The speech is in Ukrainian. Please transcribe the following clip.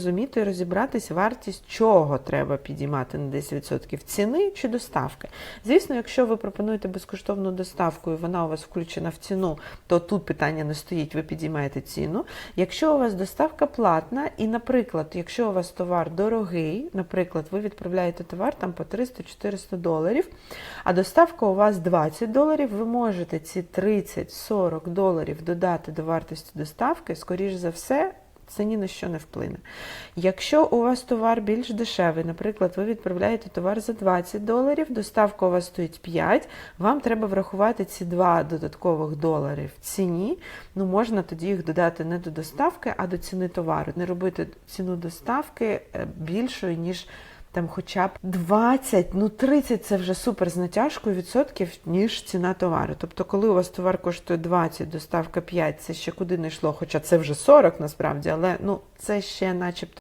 розуміти і розібратись, вартість чого треба підіймати на 10% ціни чи доставки. Звісно, якщо ви пропонуєте безкоштовну доставку і вона у вас включена в ціну, то тут питання не стоїть, ви підіймаєте ціну. Якщо у вас доставка платна, і, наприклад, якщо у вас товар дорогий, наприклад, ви відправляєте товар там по 300-400 доларів, а доставка у вас 20 доларів, ви можете ці 30-40 доларів додати до вартості доставки, скоріш за все. Це ні на що не вплине. Якщо у вас товар більш дешевий, наприклад, ви відправляєте товар за 20 доларів, доставка у вас стоїть 5, вам треба врахувати ці 2 додаткових долари в ціні. Ну, можна тоді їх додати не до доставки, а до ціни товару. Не робити ціну доставки е, більшою, ніж там хоча б 20, ну 30 це вже супер з натяжкою відсотків, ніж ціна товару. Тобто, коли у вас товар коштує 20, доставка 5, це ще куди не йшло, хоча це вже 40 насправді, але ну це ще начебто.